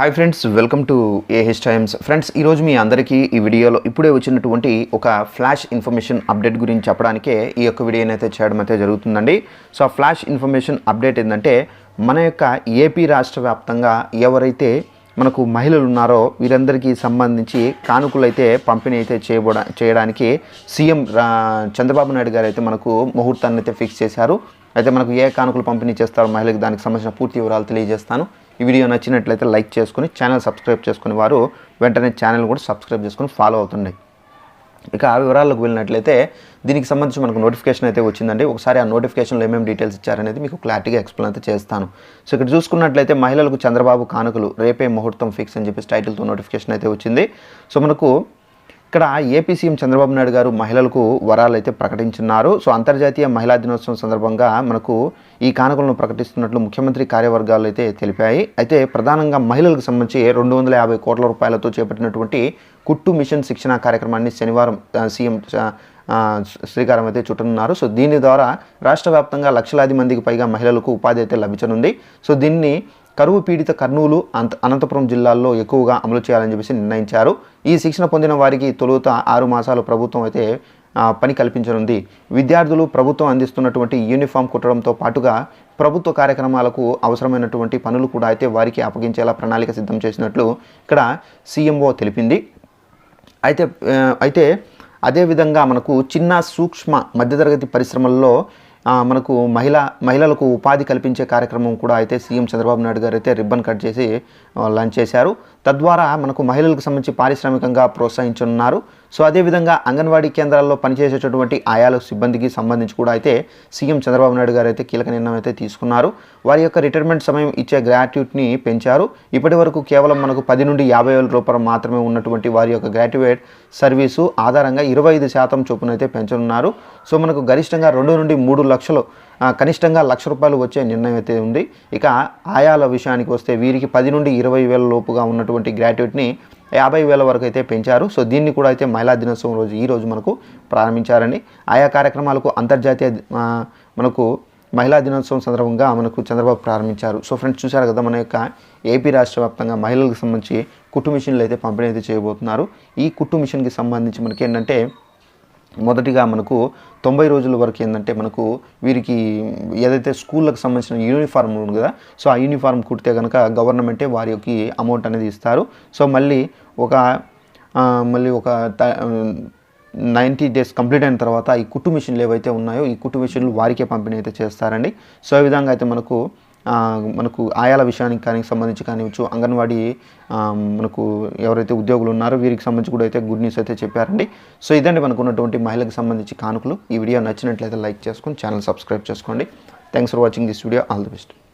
Hi friends welcome to AH Times friends ఈరోజు మీ అందరికీ ఈ వీడియోలో ఇప్పుడే వచ్చినటువంటి ఒక ఫ్లాష్ ఇన్ఫర్మేషన్ అప్డేట్ గురించి చెప్పడానికే ఈ యొక్క వీడియోని అయితే చేయడం అయితే జరుగుతుందండి. సో ఆ ఫ్లాష్ ఇన్ఫర్మేషన్ అప్డేట్ ఏంటంటే మన యొక్క ఏపీ రాష్ట్ర వ్యాప్తంగా ఎవరైతే మనకు మహిళలు ఉన్నారో వీరందరికీ సంబంధించి కానుకలు అయితే పంపిణీ అయితే చేయబడ చేయడానికి సీఎం చంద్రబాబు నాయుడు గారు అయితే మనకు ముహూర్తాన్ని అయితే ఫిక్స్ చేశారు. అయితే మనకు ఏ కానుకలు పంపిణీ చేస్తారో మహిళలకు దానికి సంబంధించిన పూర్తి వివరాలు తెలియజేస్తాను. ఈ వీడియో నచ్చినట్లయితే లైక్ చేసుకుని ఛానల్ సబ్స్క్రైబ్ చేసుకుని వారు వెంటనే ఛానల్ కూడా సబ్స్క్రైబ్ చేసుకుని ఫాలో అవుతుండే. ఇక ఆ వివరాలకు వెళ్ళినట్లయితే దీనికి సంబంధించి మనకు నోటిఫికేషన్ అయితే వచ్చిందండి. ఒకసారి ఆ నోటిఫికేషన్లో ఏమేమి డీటెయిల్స్ ఇచ్చారనేది మీకు క్లారిటీగా ఎక్స్ప్లెయిన్ అయితే చేస్తాను. సో ఇక్కడ చూసుకున్నట్లయితే మహిళలకు చంద్రబాబు కానుకలు రేపే ముహూర్తం ఫిక్స్ అని చెప్పేసి టైటిల్తో నోటిఫికేషన్ అయితే వచ్చింది. సో మనకు ఇక్కడ ఏపీ సీఎం చంద్రబాబు నాయుడు గారు మహిళలకు వరాలు అయితే ప్రకటించున్నారు. సో అంతర్జాతీయ మహిళా దినోత్సవం సందర్భంగా మనకు ఈ కానుకలను ప్రకటిస్తున్నట్లు ముఖ్యమంత్రి కార్యవర్గాలు అయితే తెలిపాయి. అయితే ప్రధానంగా మహిళలకు సంబంధించి రెండు వందల యాభై కోట్ల రూపాయలతో చేపట్టినటువంటి కుట్టు మిషన్ శిక్షణ కార్యక్రమాన్ని శనివారం సీఎం శ్రీకారం అయితే చుట్టనున్నారు. సో దీని ద్వారా రాష్ట్ర వ్యాప్తంగా లక్షలాది మందికి పైగా మహిళలకు ఉపాధి అయితే లభించనుంది. సో దీన్ని కరువు పీడిత కర్నూలు అంత అనంతపురం జిల్లాల్లో ఎక్కువగా అమలు చేయాలని చెప్పేసి నిర్ణయించారు. ఈ శిక్షణ పొందిన వారికి తొలుత ఆరు మాసాలు ప్రభుత్వం అయితే పని కల్పించనుంది. విద్యార్థులు ప్రభుత్వం అందిస్తున్నటువంటి యూనిఫామ్ కుట్టడంతో పాటుగా ప్రభుత్వ కార్యక్రమాలకు అవసరమైనటువంటి పనులు కూడా అయితే వారికి అప్పగించేలా ప్రణాళిక సిద్ధం చేసినట్లు ఇక్కడ సీఎంఓ తెలిపింది. అయితే అయితే అదేవిధంగా మనకు చిన్న సూక్ష్మ మధ్యతరగతి పరిశ్రమల్లో మనకు మహిళ మహిళలకు ఉపాధి కల్పించే కార్యక్రమం కూడా అయితే సీఎం చంద్రబాబు నాయుడు గారు అయితే రిబ్బన్ కట్ చేసి లంచ్ లాంచ్ చేశారు. తద్వారా మనకు మహిళలకు సంబంధించి పారిశ్రామికంగా ప్రోత్సహించనున్నారు. సో అదేవిధంగా అంగన్వాడీ కేంద్రాల్లో పనిచేసేటటువంటి ఆయాల సిబ్బందికి సంబంధించి కూడా అయితే సీఎం చంద్రబాబు నాయుడు గారు అయితే కీలక నిర్ణయం అయితే తీసుకున్నారు. వారి యొక్క రిటైర్మెంట్ సమయం ఇచ్చే గ్రాట్యుటీని పెంచారు. ఇప్పటి వరకు కేవలం మనకు పది నుండి యాభై వేల రూపాయలు మాత్రమే ఉన్నటువంటి వారి యొక్క గ్రాట్యుయేట్ సర్వీసు ఆధారంగా ఇరవై ఐదు శాతం చొప్పున అయితే పెంచనున్నారు. సో మనకు గరిష్టంగా రెండు నుండి మూడు లక్షలు కనిష్టంగా లక్ష రూపాయలు వచ్చే నిర్ణయం అయితే ఉంది. ఇక ఆయాల విషయానికి వస్తే వీరికి పది నుండి ఇరవై వేల లోపుగా ఉన్నటువంటి గ్రాట్యుయేట్ని యాభై వేల వరకు అయితే పెంచారు. సో దీన్ని కూడా అయితే మహిళా దినోత్సవం రోజు ఈ రోజు మనకు ప్రారంభించారండి. ఆయా కార్యక్రమాలకు అంతర్జాతీయ మనకు మహిళా దినోత్సవం సందర్భంగా మనకు చంద్రబాబు ప్రారంభించారు. సో ఫ్రెండ్స్ చూశారు కదా మన యొక్క ఏపీ రాష్ట్ర వ్యాప్తంగా మహిళలకు సంబంధించి కుట్టు మిషన్లు అయితే పంపిణీ అయితే చేయబోతున్నారు. ఈ కుట్టు మిషన్కి సంబంధించి మనకి ఏంటంటే మొదటిగా మనకు తొంభై రోజుల వరకు ఏంటంటే మనకు వీరికి ఏదైతే స్కూళ్ళకి సంబంధించిన యూనిఫామ్ ఉంది కదా సో ఆ యూనిఫామ్ కుడితే కనుక గవర్నమెంటే వారి యొక్క అమౌంట్ అనేది ఇస్తారు. సో మళ్ళీ ఒక మళ్ళీ ఒక నైంటీ డేస్ కంప్లీట్ అయిన తర్వాత ఈ కుట్టు మిషన్లు ఏవైతే ఉన్నాయో ఈ కుట్టు మిషన్లు వారికే పంపిణీ అయితే చేస్తారండి. సో ఈ విధంగా అయితే మనకు మనకు ఆయాల విషయానికి కానీ సంబంధించి కానివచ్చు అంగన్వాడీ మనకు ఎవరైతే ఉద్యోగులు ఉన్నారో వీరికి సంబంధించి కూడా అయితే గుడ్ న్యూస్ అయితే చెప్పారండి. సో ఇదండి మనకు ఉన్నటువంటి మహిళలకు సంబంధించి కానుకలు. ఈ వీడియో నచ్చినట్లయితే లైక్ చేసుకొని ఛానల్ సబ్స్క్రైబ్ చేసుకోండి. Thanks for watching this video all the best